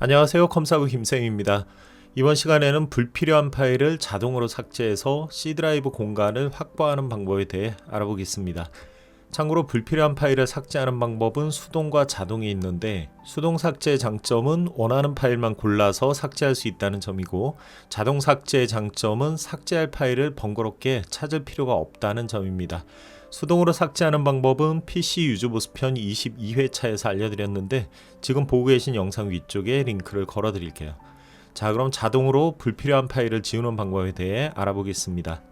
안녕하세요. 컴사부 김쌤입니다. 이번 시간에는 불필요한 파일을 자동으로 삭제해서 C 드라이브 공간을 확보하는 방법에 대해 알아보겠습니다. 참고로 불필요한 파일을 삭제하는 방법은 수동과 자동이 있는데 수동 삭제의 장점은 원하는 파일만 골라서 삭제할 수 있다는 점이고 자동 삭제의 장점은 삭제할 파일을 번거롭게 찾을 필요가 없다는 점입니다. 수동으로 삭제하는 방법은 PC 유즈보스 편 22회차에서 알려드렸는데 지금 보고 계신 영상 위쪽에 링크를 걸어 드릴게요. 자 그럼 자동으로 불필요한 파일을 지우는 방법에 대해 알아보겠습니다.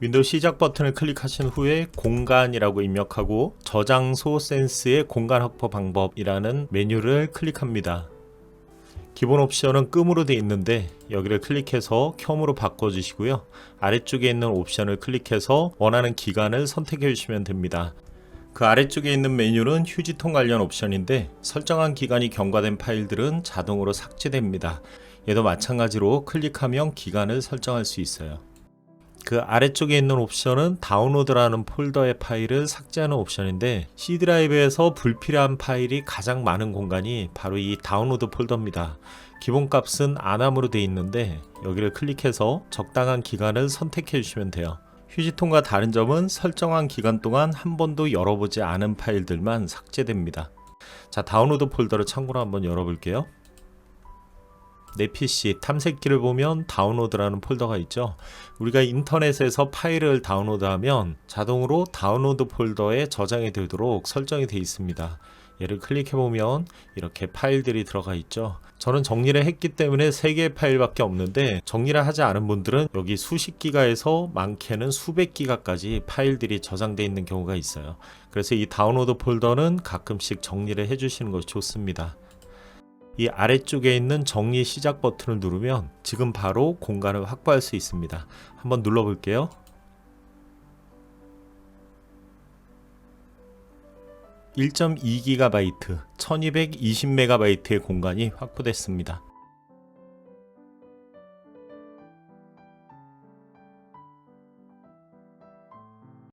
윈도우 시작 버튼을 클릭하신 후에 공간이라고 입력하고 저장소 센스의 공간 확보 방법이라는 메뉴를 클릭합니다. 기본 옵션은 끔으로 되어 있는데 여기를 클릭해서 켬으로 바꿔주시고요. 아래쪽에 있는 옵션을 클릭해서 원하는 기간을 선택해 주시면 됩니다. 그 아래쪽에 있는 메뉴는 휴지통 관련 옵션인데 설정한 기간이 경과된 파일들은 자동으로 삭제됩니다. 얘도 마찬가지로 클릭하면 기간을 설정할 수 있어요. 그 아래쪽에 있는 옵션은 다운로드라는 폴더의 파일을 삭제하는 옵션인데 C 드라이브에서 불필요한 파일이 가장 많은 공간이 바로 이 다운로드 폴더입니다. 기본 값은 안함으로 되어 있는데 여기를 클릭해서 적당한 기간을 선택해 주시면 돼요. 휴지통과 다른 점은 설정한 기간 동안 한 번도 열어보지 않은 파일들만 삭제됩니다. 자, 다운로드 폴더를 참고로 한번 열어볼게요. 내 PC 탐색기를 보면 다운로드라는 폴더가 있죠. 우리가 인터넷에서 파일을 다운로드하면 자동으로 다운로드 폴더에 저장이 되도록 설정이 되어 있습니다. 얘를 클릭해 보면 이렇게 파일들이 들어가 있죠. 저는 정리를 했기 때문에 3개의 파일밖에 없는데 정리를 하지 않은 분들은 여기 수십 기가에서 많게는 수백 기가까지 파일들이 저장되어 있는 경우가 있어요. 그래서 이 다운로드 폴더는 가끔씩 정리를 해 주시는 것이 좋습니다. 이 아래쪽에 있는 정리 시작 버튼을 누르면 지금 바로 공간을 확보할 수 있습니다. 한번 눌러 볼게요. 1.2GB, 1220MB의 공간이 확보됐습니다.